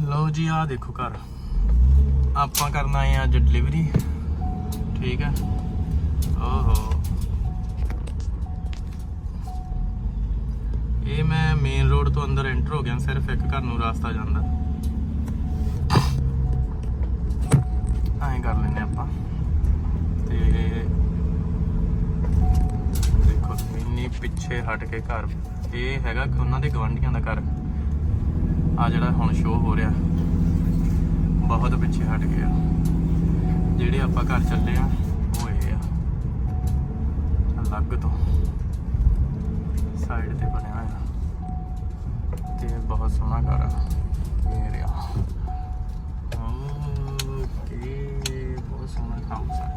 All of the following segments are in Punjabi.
ਲਓ ਜੀ, ਆਹ ਦੇਖੋ ਘਰ। ਆਪਾਂ ਕਰਨ ਆਏ ਆ ਅੱਜ ਡਿਲੀਵਰੀ ਠੀਕ ਹੈ ਓਹੋ। ਇਹ ਮੈਂ ਮੇਨ ਰੋਡ ਤੋਂ ਅੰਦਰ ਐਂਟਰ ਹੋ ਗਿਆ, ਸਿਰਫ ਇੱਕ ਘਰ ਨੂੰ ਰਾਸਤਾ ਜਾਂਦਾ ਐਂ ਕਰ ਲੈਨੇ ਆਪਾਂ। ਤੇ ਦੇਖੋ, ਇੰਨੀ ਪਿੱਛੇ ਹਟ ਕੇ ਘਰ। ਇਹ ਹੈਗਾ ਉਹਨਾਂ ਦੇ ਗਵੰਡੀਆਂ ਦਾ ਘਰ। ਆ ਜਿਹੜਾ ਹੁਣ ਸ਼ੋਅ ਹੋ ਰਿਹਾ, ਬਹੁਤ ਪਿੱਛੇ ਹਟ ਗਿਆ ਜਿਹੜੇ ਆਪਾਂ ਘਰ ਚੱਲੇ ਆ, ਉਹ ਇਹ ਆ। ਅਲੱਗ ਤੋਂ। ਸਾਈਡ ਤੇ ਬਣਿਆ ਹੋਇਆ। ਤੇ ਬਹੁਤ ਸੋਹਣਾ ਘਰ ਆ। ਇਹ ਰਿਹਾ। ਓਕੇ, ਬਹੁਤ ਸੋਹਣਾ ਹਾਊਸ ਆ।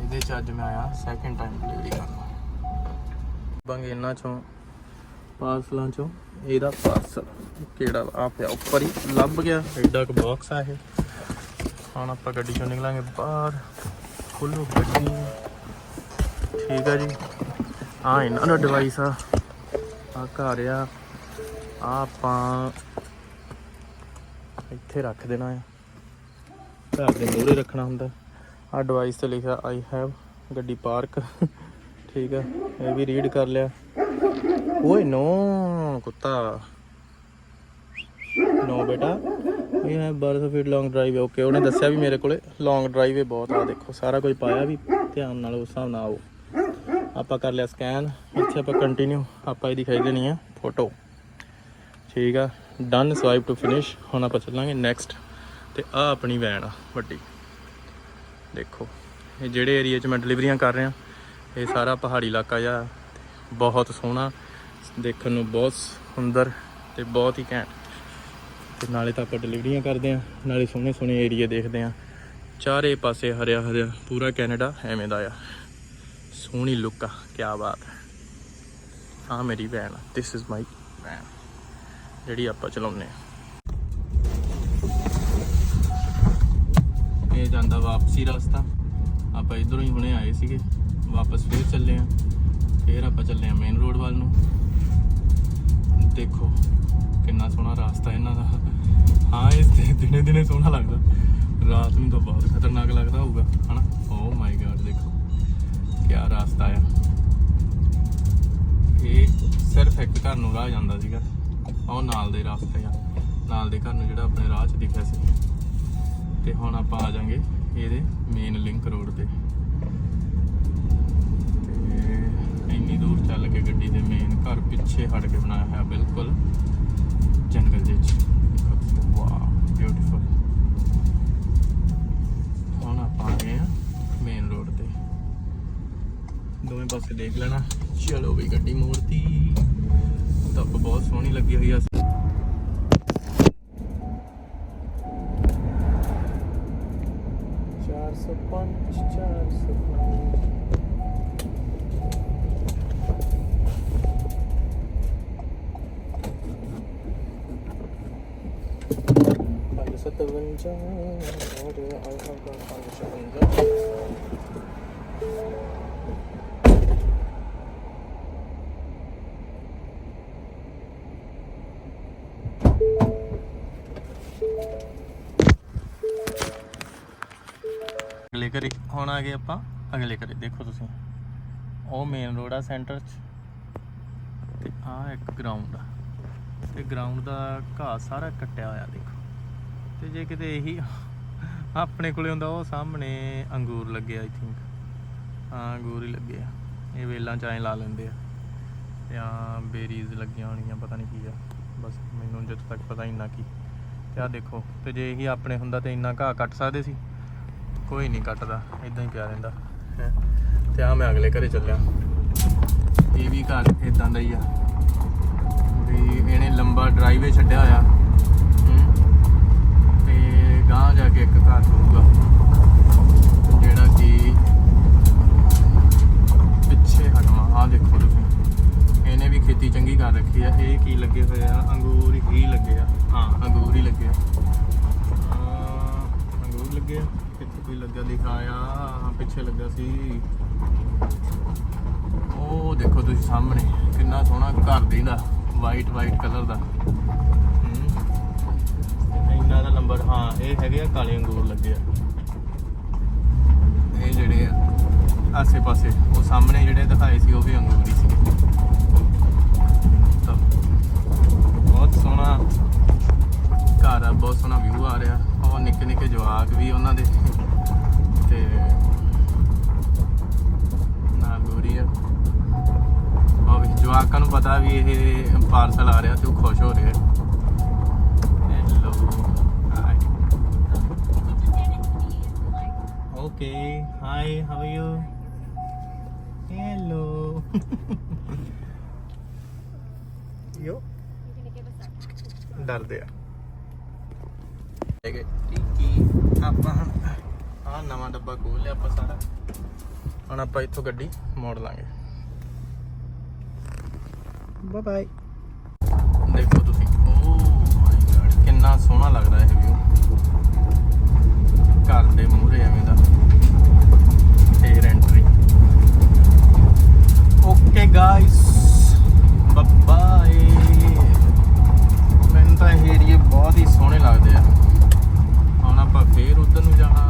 ਇਹਦੇ ਚ ਅੱਜ ਮੈਂ ਆਇਆ ਸੈਕਿੰਡ ਟਾਈਮ ਡਿਲੀਵਰੀ ਕਰਨ। ਬੰਗ ਇਹਨਾਂ ਚੋਂ ਪਾਰਸਲਾਂ ਚੋਂ, ਇਹਦਾ ਪਾਰਸਲ ਕਿਹੜਾ ਆ ਪਿਆ? ਉੱਪਰ ਹੀ ਲੱਭ ਗਿਆ। ਐਡਾ ਕੁ ਬਾਕਸ ਆ ਇਹ। ਹੁਣ ਆਪਾਂ ਗੱਡੀ ਚੋਂ ਨਿਕਲਾਂਗੇ ਬਾਹਰ। ਖੋਲੋ ਗੱਡੀ। ਠੀਕ ਆ ਜੀ। ਆ ਇਹਨਾਂ ਦਾ ਡਿਵਾਈਸ ਆ। ਆ ਘਰ ਆ। ਆ ਆਪਾਂ ਇੱਥੇ ਰੱਖ ਦੇਣਾ ਆ। ਘਰ ਦੇ ਮੂਹਰੇ ਰੱਖਣਾ ਹੁੰਦਾ। ਆ ਡਿਵਾਈਸ ਤੇ ਲਿਖਿਆ ਆਈ ਹੈਵ ਗੱਡੀ ਪਾਰਕ ਠੀਕ ਆ। ਇਹ ਵੀ ਰੀਡ ਕਰ ਲਿਆ। ਓਏ ਨੋ, ਕੁੱਤਾ। ਨੋ ਬੇਟਾ। ਇਹ ਹੈ berth feet long drive okay ਉਹਨੇ ਦੱਸਿਆ ਵੀ ਮੇਰੇ ਕੋਲੇ ਲੌਂਗ ਡਰਾਈਵ ਹੈ ਬਹੁਤ। ਆ ਦੇਖੋ, ਸਾਰਾ ਕੁਝ ਪਾਇਆ ਵੀ, ਧਿਆਨ ਨਾਲ ਉਸ ਹਿਸਾਬ ਨਾਲ ਆਓ। ਆਪਾਂ ਕਰ ਲਿਆ ਸਕੈਨ ਇੱਥੇ ਆਪਾਂ ਕੰਟੀਨਿਊ ਆਪਾਂ ਇਹਦੀ ਖਾਈ ਦੇਣੀ ਆ ਫੋਟੋ ਠੀਕ ਆ ਡਨ ਸਵਾਈਪ ਟੂ ਫਿਨਿਸ਼ ਹੁਣ ਆਪਾਂ ਚੱਲਾਂਗੇ ਨੈਕਸਟ ਤੇ ਆ ਆਪਣੀ ਵੈਨ ਆ, ਵੱਡੀ। ਦੇਖੋ, ਇਹ ਜਿਹੜੇ ਏਰੀਆ 'ਚ ਮੈਂ ਡਿਲੀਵਰੀਆਂ ਕਰ ਰਿਹਾ, ਇਹ ਸਾਰਾ ਪਹਾੜੀ ਇਲਾਕਾ ਜਿਹਾ ਬਹੁਤ ਸੋਹਣਾ, ਦੇਖਣ ਨੂੰ ਬਹੁਤ ਸੁੰਦਰ ਤੇ ਬਹੁਤ ਹੀ ਘੈਂਟ। ਤੇ ਨਾਲੇ ਤਾਂ ਆਪਾਂ ਡਿਲੀਵਰੀਆਂ ਕਰਦੇ ਆ ਨਾਲੇ ਸੋਹਣੇ ਸੋਹਣੇ ਏਰੀਆ ਦੇਖਦੇ ਆ ਚਾਰੇ ਪਾਸੇ ਹਰਿਆ ਹਰਿਆ, ਪੂਰਾ ਕੈਨੇਡਾ ਐਵੇਂ ਦਾ ਆ। ਸੋਹਣੀ ਲੁੱਕ ਆ ਕੀ ਬਾਤ ਹੈ। ਆ ਮੇਰੀ van this is my van, ਜਿਹੜੀ ਆਪਾਂ ਚਲਾਉਂਦੇ ਆ ਇਹ ਜਾਂਦਾ ਵਾਪਸੀ ਰਸਤਾ। ਆਪਾਂ ਇਧਰੋਂ ਹੀ ਹੁਣੇ ਆਏ ਸੀਗੇ, ਵਾਪਸ ਫੇਰ ਚੱਲੇ ਆ ਫੇਰ ਆਪਾਂ ਚੱਲੇ ਆ ਮੇਨ ਰੋਡ ਵੱਲ ਨੂੰ। ਦੇਖੋ ਕਿੰਨਾ ਸੋਹਣਾ ਰਸਤਾ ਇਹਨਾਂ ਦਾ। ਹਾਂ, ਇਹ ਦਿਨੇ ਦਿਨੇ ਸੋਹਣਾ ਲੱਗਦਾ। ਰਾਤ ਨੂੰ ਤਾਂ ਬਹੁਤ ਖਤਰਨਾਕ ਲੱਗਦਾ ਹੋਊਗਾ, ਹਨਾ? ਓ ਮਾਈ ਗॉड ਦੇਖੋ। ਕੀ ਰਸਤਾ ਆ। ਇਹ ਸਿਰਫ ਇੱਕ ਘਰ ਨੂੰ ਰਾਹ ਜਾਂਦਾ ਸੀਗਾ। ਉਹ ਨਾਲ ਦੇ ਰਸਤੇ ਆ। ਨਾਲ ਦੇ ਘਰ ਨੂੰ ਜਿਹੜਾ ਆਪਣੇ ਰਾਹ 'ਚ ਦਿਖਿਆ ਸੀ। ਤੇ ਹੁਣ ਆਪਾਂ ਆ ਜਾਾਂਗੇ ਇਹਦੇ ਮੇਨ ਲਿੰਕ ਰੋਡ ਤੇ। ਘਰ ਪਿੱਛੇ ਹਟ ਕੇ ਬਣਾਇਆ ਹੋਇਆ, ਬਿਲਕੁਲ। ਜੰਗਲ ਜਿਹੇ ਚ ਵਾਓ ਬਿਊਟੀਫੁਲ ਹੁਣ ਆਪਾਂ ਆ ਗਏ ਆ ਮੇਨ ਰੋਡ ਤੇ। ਦੋਵੇਂ ਪਾਸੇ ਦੇਖ ਲੈਣਾ। ਚਲੋ ਵੀ ਗੱਡੀ ਮੋੜਤੀ। ਧੁੱਪ ਬਹੁਤ ਸੋਹਣੀ ਲੱਗੀ ਹੋਈ ਆ। ਚਾਰ ਸੌ ਪੰਜ, ਚਾਰ ਸੌ ਪੰਜ ਪੰਜ ਸਤਵੰਜਾ ਔਰ ਆਲਫਾ ਦਾ ਪੰਜ ਸਤਵੰਜਾ ਅਗਲੇ ਘਰੇ, ਹੁਣ ਆ ਗਏ ਆਪਾਂ, ਅਗਲੇ ਘਰੇ, ਦੇਖੋ ਤੁਸੀਂ। ਉਹ ਮੇਨ ਰੋਡ ਆ ਸੈਂਟਰ 'ਚ। ਤੇ ਆ ਇੱਕ ਗਰਾਊਂਡ ਆ। ਤੇ ਗਰਾਊਂਡ ਦਾ ਘਾਹ ਸਾਰਾ ਕੱਟਿਆ ਹੋਇਆ, ਦੇਖੋ। ਤੇ ਜੇ ਕਿਤੇ ਇਹੀ ਆਪਣੇ ਕੋਲੇ ਹੁੰਦਾ, ਉਹ ਸਾਹਮਣੇ ਅੰਗੂਰ ਲੱਗੇ ਆਈ ਥਿੰਕ ਹਾਂ, ਅੰਗੂਰ ਹੀ ਲੱਗੇ ਆ। ਇਹ ਵੇਲਾਂ ਚ ਐਂ ਲਾ ਲੈਂਦੇ ਆ। ਤੇ ਆ ਬੇਰੀਜ਼ ਲੱਗੀਆਂ ਹੋਣੀਆਂ ਪਤਾ ਨਹੀਂ ਕੀ ਆ। ਬਸ ਮੈਨੂੰ ਜਦੋਂ ਤੱਕ ਪਤਾ ਹੀ ਇੰਨਾ ਕੀ। ਤੇ ਆ ਦੇਖੋ, ਤੇ ਜੇ ਇਹੀ ਆਪਣੇ ਹੁੰਦਾ ਤੇ ਇੰਨਾ ਘਾਹ ਕੱਟ ਸਕਦੇ ਸੀ? ਕੋਈ ਨਹੀਂ ਕੱਟਦਾ ਇਦਾਂ ਹੀ ਪਿਆ ਰਹਿੰਦਾ। ਹੈਂ। ਤੇ ਆ ਮੈਂ ਅਗਲੇ ਘਰੇ ਚੱਲਿਆ। ਇਹ ਵੀ ਘਰ ਇਦਾਂ ਦਾ ਹੀ ਆ। ਵੀ ਇਹਨੇ ਲੰਬਾ ਡਰਾਈਵੇ ਛੱਡਿਆ ਹੋਇਆ। ਤੇ ਗਾਂ ਜਾ ਕੇ ਇੱਕ ਘਰ ਹੋਊਗਾ। ਜਿਹੜਾ ਕਿ ਪਿੱਛੇ ਹਟਵਾ। ਆ ਦੇਖੋ ਤੁਸੀਂ। ਇਹਨੇ ਵੀ ਖੇਤੀ ਚੰਗੀ ਕਰ ਰੱਖੀ ਆ। ਇਹ ਕੀ ਲੱਗੇ ਹੋਏ ਆ? ਅੰਗੂਰ ਹੀ ਲੱਗੇ ਆ। ਹਾਂ। ਅੰਗੂਰ ਹੀ ਲੱਗੇ ਆ। ਅੰਗੂਰ ਲੱਗੇ ਆ। ਕਿੱਥੇ ਕੋਈ ਲੱਗਾ ਦਿਖਾਇਆ ਹਾਂ ਪਿੱਛੇ ਲੱਗਾ ਸੀ। ਉਹ ਦੇਖੋ ਤੁਸੀਂ ਸਾਹਮਣੇ। ਕਿੰਨਾ ਸੋਹਣਾ ਘਰ ਦੀਂਦਾ ਵਾਈਟ ਵਾਈਟ ਕਲਰ ਦਾ। ਹੂੰ। ਹੈਗੇ ਆ ਕਾਲੇ ਅੰਗੂਰ ਲੱਗੇ ਆ। ਇਹ ਜਿਹੜੇ ਆ ਆਸੇ ਪਾਸੇ ਉਹ ਸਾਹਮਣੇ ਜਿਹੜੇ ਦਿਖਾਏ ਸੀ ਉਹ ਵੀ ਅੰਗੂਰ ਹੀ ਸੀ ਬਹੁਤ ਸੋਹਣਾ ਘਰ ਆ ਬਹੁਤ ਸੋਹਣਾ ਵਿਊ ਆ ਰਿਹਾ। ਉਹ ਨਿੱਕੇ ਨਿੱਕੇ ਜਵਾਕ ਵੀ ਉਹਨਾਂ ਦੇ। ਪਾਰਸਲ ਆ ਰਿਹਾ ਤੇ ਉਹ ਖੁਸ਼ ਹੋ ਰਹੇ hello hi okay hi how are you hello yo ਡਰਦੇ ਆ। ਹੈਗੇ ਟੀਕੀ ਆਪਾਂ ਆ ਨਵਾਂ ਡੱਬਾ ਖੋਲ ਲਿਆ ਆਪਾਂ ਸਾਰਾ। ਹੁਣ ਆਪਾਂ ਇੱਥੋਂ ਗੱਡੀ ਮੋੜ ਲਾਂਗੇ। ਬਾਏ ਬਾਏ ਘਰ ਦੇ ਮੂਹਰੇ ਐਵੇਂ ਦਾ। ਫੇਰ ਐਂਟਰੀ ਓਕੇ ਗਾਇਸ ਬਾਏ ਮੈਨੂੰ ਤਾਂ ਇਹ ਏਰੀਏ ਬਹੁਤ ਹੀ ਸੋਹਣੇ ਲੱਗਦੇ ਆ। ਹੁਣ ਆਪਾਂ ਫੇਰ ਉਧਰ ਨੂੰ ਜਾਣਾ।